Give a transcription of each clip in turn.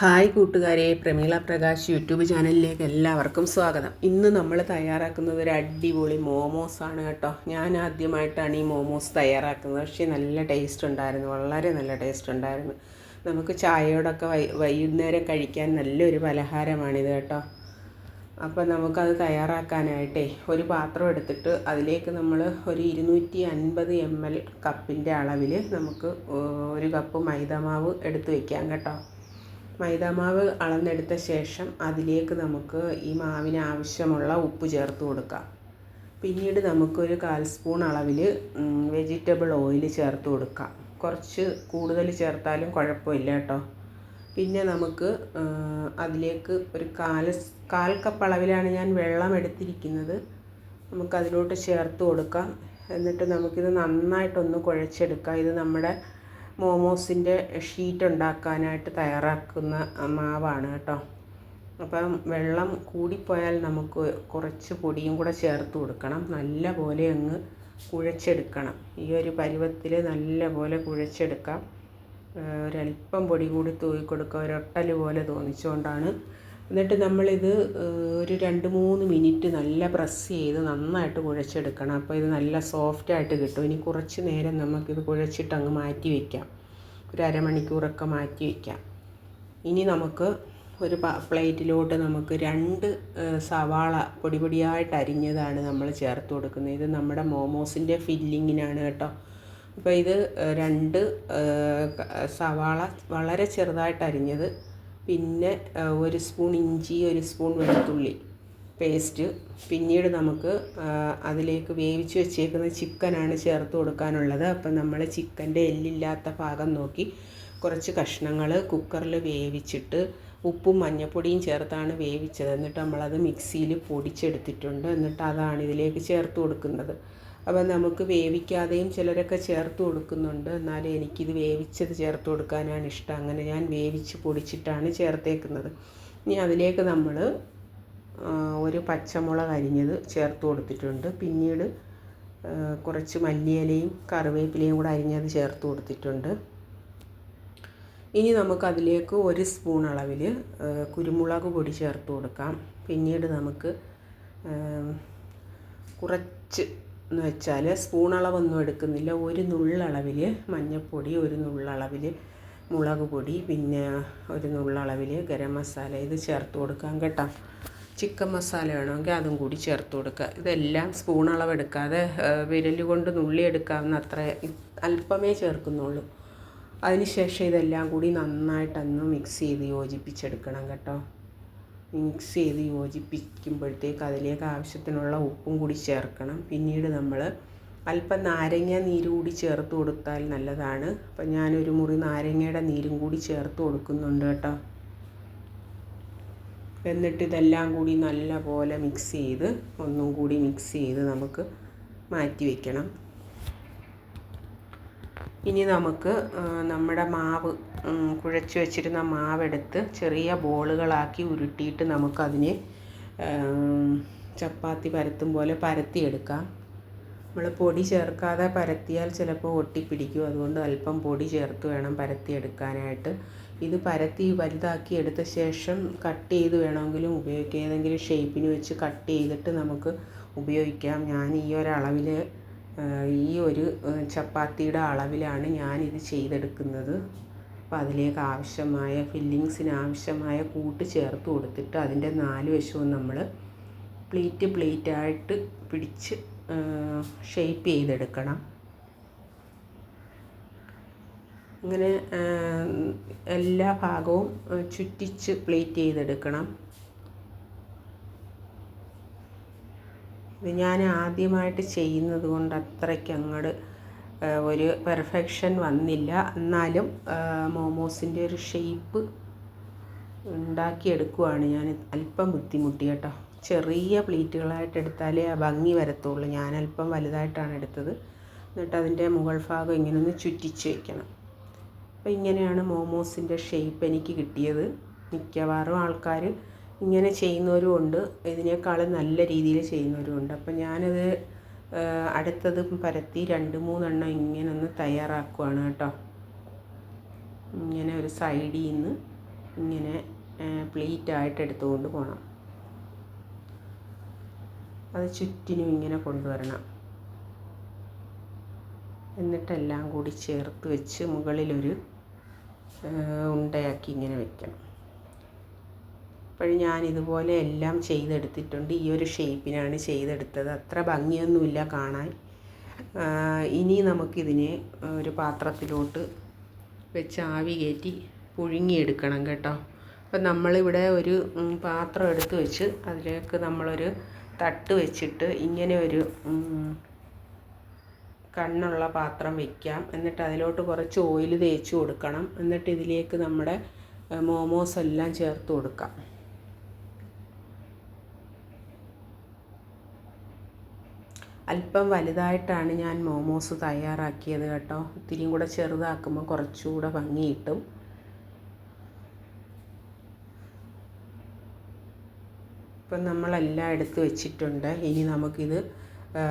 Hi കൂട്ടുകാരെ Prameela Prakash YouTube ചാനലിലേക്ക് എല്ലാവർക്കും സ്വാഗതം. ഇന്ന് നമ്മൾ തയ്യാറാക്കുന്നത് ഒരു അടിപൊളി മോമോസ് ആണ് കേട്ടോ. ഞാൻ ആദ്യമായിട്ടാണ് ഈ മോമോസ് തയ്യാറാക്കുന്നത്. പക്ഷേ നല്ല ടേസ്റ്റ് ഉണ്ടായിരുന്നു. വളരെ നല്ല ടേസ്റ്റ് ഉണ്ടായിരുന്നു. നമുക്ക് ചായയോടൊക്കെ വൈ വൈകുന്നേരം കഴിക്കാൻ നല്ലൊരു പലഹാരമാണിത് കേട്ടോ. അപ്പോൾ നമുക്കത് തയ്യാറാക്കാനായിട്ടേ ഒരു പാത്രം എടുത്തിട്ട് അതിലേക്ക് നമ്മൾ ഒരു ഇരുന്നൂറ്റി അൻപത് എം എൽ കപ്പിന്റെ അളവിൽ നമുക്ക് ഒരു കപ്പ് മൈദമാവ് എടുത്ത് വയ്ക്കാം കേട്ടോ. മൈദാമാവ് അളന്നെടുത്ത ശേഷം അതിലേക്ക് നമുക്ക് ഈ മാവിന് ആവശ്യമുള്ള ഉപ്പ് ചേർത്ത് കൊടുക്കാം. പിന്നീട് നമുക്കൊരു കാൽ സ്പൂൺ അളവിൽ വെജിറ്റബിൾ ഓയിൽ ചേർത്ത് കൊടുക്കാം. കുറച്ച് കൂടുതൽ ചേർത്താലും കുഴപ്പമില്ല കേട്ടോ. പിന്നെ നമുക്ക് അതിലേക്ക് ഒരു കാൽ കാൽ കപ്പ് അളവിലാണ് ഞാൻ വെള്ളം എടുത്തിരിക്കുന്നത്. നമുക്കതിലോട്ട് ചേർത്ത് കൊടുക്കാം. എന്നിട്ട് നമുക്കിത് നന്നായിട്ടൊന്ന് കുഴച്ചെടുക്കാം. ഇത് നമ്മുടെ മോമോസിന്റെ ഷീറ്റ് ഉണ്ടാക്കാനായിട്ട് തയ്യാറാക്കുന്ന മാവാണ് കേട്ടോ. അപ്പം വെള്ളം കൂടിപ്പോയാൽ നമുക്ക് കുറച്ച് പൊടിയും കൂടെ ചേർത്ത് കൊടുക്കണം. നല്ല പോലെ അങ്ങ് കുഴച്ചെടുക്കണം. ഈ ഒരു പരുവത്തിൽ നല്ല പോലെ കുഴച്ചെടുക്കാം. ഒരല്പം പൊടി കൂടി തൂക്കി കൊടുക്കുക ഒരൊട്ടൽ പോലെ തോന്നിച്ചുകൊണ്ടാണ് എന്നിട്ട് നമ്മളിത് ഒരു രണ്ട് മൂന്ന് മിനിറ്റ് നല്ല പ്രസ് ചെയ്ത് നന്നായിട്ട് കുഴച്ചെടുക്കണം. അപ്പോൾ ഇത് നല്ല സോഫ്റ്റായിട്ട് കിട്ടും. ഇനി കുറച്ച് നേരം നമുക്കിത് കുഴച്ചിട്ട് അങ്ങ് മാറ്റി വയ്ക്കാം ഒരു അരമണിക്കൂറൊക്കെ മാറ്റി വയ്ക്കാം ഇനി നമുക്ക് ഒരു പ്ലേറ്റിലോട്ട് നമുക്ക് രണ്ട് സവാള പൊടി പൊടിയായിട്ട് അരിഞ്ഞതാണ് നമ്മൾ ചേർത്ത് കൊടുക്കുന്നത്. ഇത് നമ്മുടെ മോമോസിന്റെ ഫില്ലിങ്ങിനാണ് കേട്ടോ. അപ്പോൾ ഇത് രണ്ട് സവാള വളരെ ചെറുതായിട്ട് അരിഞ്ഞത് പിന്നെ ഒരു സ്പൂൺ ഇഞ്ചി ഒരു സ്പൂൺ വെളുത്തുള്ളി പേസ്റ്റ്. പിന്നീട് നമുക്ക് അതിലേക്ക് വേവിച്ച് വെച്ചേക്കുന്ന ചിക്കനാണ് ചേർത്ത് കൊടുക്കാനുള്ളത്. അപ്പം നമ്മൾ ചിക്കന്റെ എല്ലില്ലാത്ത ഭാഗം നോക്കി കുറച്ച് കഷ്ണങ്ങൾ കുക്കറിൽ വേവിച്ചിട്ട് ഉപ്പും മഞ്ഞപ്പൊടിയും ചേർത്താണ് വേവിച്ചത്. എന്നിട്ട് നമ്മളത് മിക്സിയിൽ പൊടിച്ചെടുത്തിട്ടുണ്ട്. എന്നിട്ട് അതാണ് ഇതിലേക്ക് ചേർത്ത് കൊടുക്കുന്നത്. അപ്പം നമുക്ക് വേവിക്കാതെയും ചിലരൊക്കെ ചേർത്ത് കൊടുക്കുന്നുണ്ട്. എന്നാലും എനിക്കിത് വേവിച്ചത് ചേർത്ത് കൊടുക്കാനാണ് ഇഷ്ടം. അങ്ങനെ ഞാൻ വേവിച്ച് പൊടിച്ചിട്ടാണ് ചേർത്തേക്കുന്നത്. ഇനി അതിലേക്ക് നമ്മൾ ഒരു പച്ചമുളക് അരിഞ്ഞത് ചേർത്ത് കൊടുത്തിട്ടുണ്ട്. പിന്നീട് കുറച്ച് മല്ലിയിലയും കറിവേപ്പിലയും കൂടെ അരിഞ്ഞത് ചേർത്ത് കൊടുത്തിട്ടുണ്ട്. ഇനി നമുക്കതിലേക്ക് ഒരു സ്പൂൺ അളവിൽ കുരുമുളക് പൊടി ചേർത്ത് കൊടുക്കാം. പിന്നീട് നമുക്ക് കുറച്ച് എന്ന് വെച്ചാൽ സ്പൂൺ അളവൊന്നും എടുക്കുന്നില്ല. ഒരു നുള്ളളവിൽ മഞ്ഞൾപ്പൊടി ഒരു നുള്ളളവിൽ മുളക് പൊടി പിന്നെ ഒരു നുള്ളളവിൽ ഗരം മസാല. ഇത് ചേർത്ത് കൊടുക്കാം കേട്ടോ. ചിക്കൻ മസാല വേണമെങ്കിൽ അതും കൂടി ചേർത്ത് കൊടുക്കുക. ഇതെല്ലാം സ്പൂൺ അളവെടുക്കാതെ വിരൽ കൊണ്ട് നുള്ളി എടുക്കാവുന്ന അത്ര അല്പമേ ചേർക്കുന്നുള്ളൂ. അതിനുശേഷം ഇതെല്ലാം കൂടി നന്നായിട്ടൊന്ന് മിക്സ് ചെയ്ത് യോജിപ്പിച്ചെടുക്കണം കേട്ടോ. മിക്സ് ചെയ്ത് യോജിപ്പിക്കുമ്പോഴത്തേക്ക് അതിലേക്ക് ആവശ്യത്തിനുള്ള ഉപ്പും കൂടി ചേർക്കണം. പിന്നീട് നമ്മൾ അല്പം നാരങ്ങ നീര് കൂടി ചേർത്ത് കൊടുത്താൽ നല്ലതാണ്. അപ്പം ഞാനൊരു മുറി നാരങ്ങയുടെ നീരും കൂടി ചേർത്ത് കൊടുക്കുന്നുണ്ട് കേട്ടോ. എന്നിട്ട് ഇതെല്ലാം കൂടി നല്ല പോലെ മിക്സ് ചെയ്ത് ഒന്നും കൂടി മിക്സ് ചെയ്ത് നമുക്ക് മാറ്റി വയ്ക്കണം ഇനി നമുക്ക് നമ്മുടെ മാവ് കുഴച്ച് വെച്ചിരുന്ന മാവെടുത്ത് ചെറിയ ബോളുകളാക്കി ഉരുട്ടിയിട്ട് നമുക്കതിനെ ചപ്പാത്തി പരത്തും പോലെ പരത്തിയെടുക്കാം. നമ്മൾ പൊടി ചേർക്കാതെ പരത്തിയാൽ ചിലപ്പോൾ ഒട്ടിപ്പിടിക്കും. അതുകൊണ്ട് അല്പം പൊടി ചേർത്ത് വേണം പരത്തിയെടുക്കാനായിട്ട്. ഇത് പരത്തി വലുതാക്കി എടുത്ത ശേഷം കട്ട് ചെയ്ത് വേണമെങ്കിലും ഉപയോഗിക്കാം. ഏതെങ്കിലും ഷേപ്പിന് വെച്ച് കട്ട് ചെയ്തിട്ട് നമുക്ക് ഉപയോഗിക്കാം. ഞാൻ ഈ ഒരളവിൽ ഈ ഒരു ചപ്പാത്തിയുടെ അളവിലാണ് ഞാനിത് ചെയ്തെടുക്കുന്നത്. അപ്പോൾ അതിലേക്ക് ആവശ്യമായ ഫില്ലിങ്സിന് ആവശ്യമായ കൂട്ട് ചേർത്ത് കൊടുത്തിട്ട് അതിന്റെ നാല് വശവും നമ്മൾ പ്ലേറ്റ് പ്ലേറ്റായിട്ട് പിടിച്ച് ഷേപ്പ് ചെയ്തെടുക്കണം. ഇങ്ങനെ എല്ലാ ഭാഗവും ചുറ്റിച്ച് പ്ലേറ്റ് ചെയ്തെടുക്കണം. ഇത് ഞാൻ ആദ്യമായിട്ട് ചെയ്യുന്നത് കൊണ്ട് അത്രയ്ക്ക് അങ്ങോട്ട് ഒരു പെർഫെക്ഷൻ വന്നില്ല. എന്നാലും മോമോസിന്റെ ഒരു ഷേപ്പ് ഉണ്ടാക്കിയെടുക്കുവാണ് ഞാൻ. അല്പം ബുദ്ധിമുട്ടി കേട്ടോ. ചെറിയ പ്ലേറ്റുകളായിട്ട് എടുത്താലേ ആ ഭംഗി വരത്തുള്ളൂ. ഞാൻ അല്പം വലുതായിട്ടാണ് എടുത്തത്. എന്നിട്ട് അതിന്റെ മുകൾ ഭാഗം ഇങ്ങനെ ഒന്ന് ചുറ്റിച്ച് വയ്ക്കണം അപ്പോൾ ഇങ്ങനെയാണ് മോമോസിന്റെ ഷേപ്പ് എനിക്ക് കിട്ടിയത്. മിക്കവാറും ആൾക്കാർ ഇങ്ങനെ ചെയ്യുന്നവരും ഉണ്ട്. ഇതിനേക്കാളും നല്ല രീതിയിൽ ചെയ്യുന്നവരും ഉണ്ട്. അപ്പം ഞാനത് അടുത്തത് പരത്തി രണ്ട് മൂന്നെണ്ണം ഇങ്ങനെ ഒന്ന് തയ്യാറാക്കുവാണ് കേട്ടോ. ഇങ്ങനെ ഒരു സൈഡിൽ നിന്ന് ഇങ്ങനെ പ്ലീറ്റായിട്ട് എടുത്തുകൊണ്ട് പോകണം. അത് ചുറ്റിനും ഇങ്ങനെ കൊണ്ടുവരണം. എന്നിട്ടെല്ലാം കൂടി ചേർത്ത് വെച്ച് മുകളിലൊരു ഉണ്ടയാക്കി ഇങ്ങനെ വെക്കണം. അപ്പോൾ ഞാൻ ഇതുപോലെ എല്ലാം ചെയ്തെടുത്തിട്ടുണ്ട്. ഈ ഒരു ഷേപ്പിനാണ് ചെയ്തെടുത്തത്. അത്ര ഭംഗിയൊന്നുമില്ല കാണാൻ. ഇനി നമുക്കിതിനെ ഒരു പാത്രത്തിലോട്ട് വെച്ച് ആവി കയറ്റി പുഴുങ്ങിയെടുക്കണം കേട്ടോ. അപ്പം നമ്മളിവിടെ ഒരു പാത്രം എടുത്ത് വെച്ച് അതിലേക്ക് നമ്മളൊരു തട്ട് വെച്ചിട്ട് ഇങ്ങനെ ഒരു കണ്ണുള്ള പാത്രം വയ്ക്കാം എന്നിട്ട് അതിലോട്ട് കുറച്ച് ഓയിൽ തേച്ച് കൊടുക്കണം. എന്നിട്ട് ഇതിലേക്ക് നമ്മുടെ മോമോസ് എല്ലാം ചേർത്ത് കൊടുക്കാം. അല്പം വലുതായിട്ടാണ് ഞാൻ മോമോസ് തയ്യാറാക്കിയത് കേട്ടോ. ഇത്തിരിയും കൂടെ ചെറുതാക്കുമ്പോൾ കുറച്ചുകൂടെ ഭംഗി കിട്ടും. ഇപ്പം നമ്മളെല്ലാം എടുത്ത് വെച്ചിട്ടുണ്ട്. ഇനി നമുക്കിത്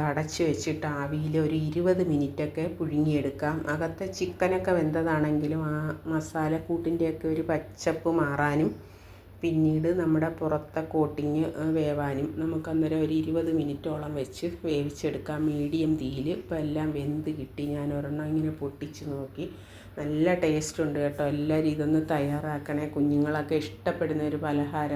അടച്ച് വെച്ചിട്ട് ആവിയിൽ ഒരു ഇരുപത് മിനിറ്റൊക്കെ പുഴുങ്ങിയെടുക്കാം. അകത്തെ ചിക്കനൊക്കെ വെന്തതാണെങ്കിലും ആ മസാലക്കൂട്ടിന്റെയൊക്കെ ഒരു പച്ചപ്പ് മാറാനും പിന്നീട് നമ്മുടെ പുറത്തെ കോട്ടിങ് വേവാനും നമുക്ക് അന്നേരം ഒരു ഇരുപത് മിനിറ്റോളം വെച്ച് വേവിച്ചെടുക്കാം. മീഡിയം തീയിൽ. ഇപ്പോൾ എല്ലാം വെന്ത് കിട്ടി. ഞാൻ ഒരെണ്ണം ഇങ്ങനെ പൊട്ടിച്ച് നോക്കി. നല്ല ടേസ്റ്റ് ഉണ്ട് കേട്ടോ. എല്ലാവരും ഇതൊന്ന് തയ്യാറാക്കണേ. കുഞ്ഞുങ്ങളൊക്കെ ഇഷ്ടപ്പെടുന്ന ഒരു പലഹാരം.